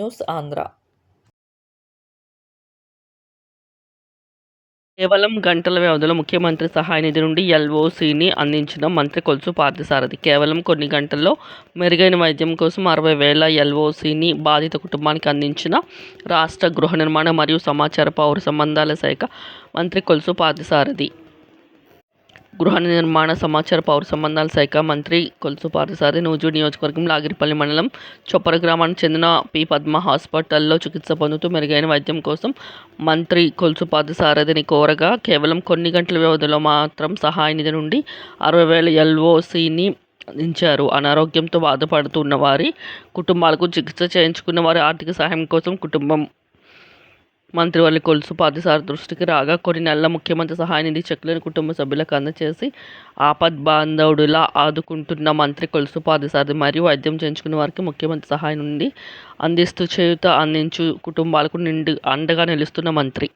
News Andhra కేవలం గంటల వ్యవధిలో ముఖ్యమంత్రి సహాయ నిధి నుండి ఎల్ఓసిని అందించిన మంత్రి కొలుసు పార్థసారథి. కేవలం కొన్ని గంటల్లో మెరుగైన వైద్యం కోసం అరవై వేల ఎల్ఓసిని బాధిత కుటుంబానికి అందించిన రాష్ట్ర గృహ నిర్మాణ మరియు సమాచార పౌర సంబంధాల శాఖ మంత్రి కొలుసు పార్థసారథి. గృహ నిర్మాణ సమాచార పౌర సంబంధాల శాఖ మంత్రి కొలుసు పార్థసారి నూజూడు నియోజకవర్గం లాగిరిపల్లి మండలం చొప్పర గ్రామానికి చెందిన పి పద్మ హాస్పిటల్లో చికిత్స పొందుతూ మెరుగైన వైద్యం కోసం మంత్రి కొలుసు పార్థసారథిని కోరగా కేవలం కొన్ని గంటల వ్యవధిలో మాత్రం సహాయ నిధి నుండి అరవై వేల ఎల్ఓసిని అందించారు. అనారోగ్యంతో బాధపడుతున్న వారి కుటుంబాలకు చికిత్స చేయించుకున్న వారి ఆర్థిక సహాయం కోసం కుటుంబం మంత్రివర్యులు కొలుసు పార్థసారథి దృష్టికి రాగా కొన్ని నెలల ముఖ్యమంత్రి సహాయ నిధి చెక్కులను కుటుంబ సభ్యులకు అందచేసి ఆపద్ బాంధవుడులా ఆదుకుంటున్న మంత్రి కొలుసు పార్థసారథి మరియు వైద్యం చేయించుకున్న వారికి ముఖ్యమంత్రి సహాయం నుండి అందిస్తూ చేయూత అందించు కుటుంబాలకు నిండు అండగా నిలుస్తున్న మంత్రి.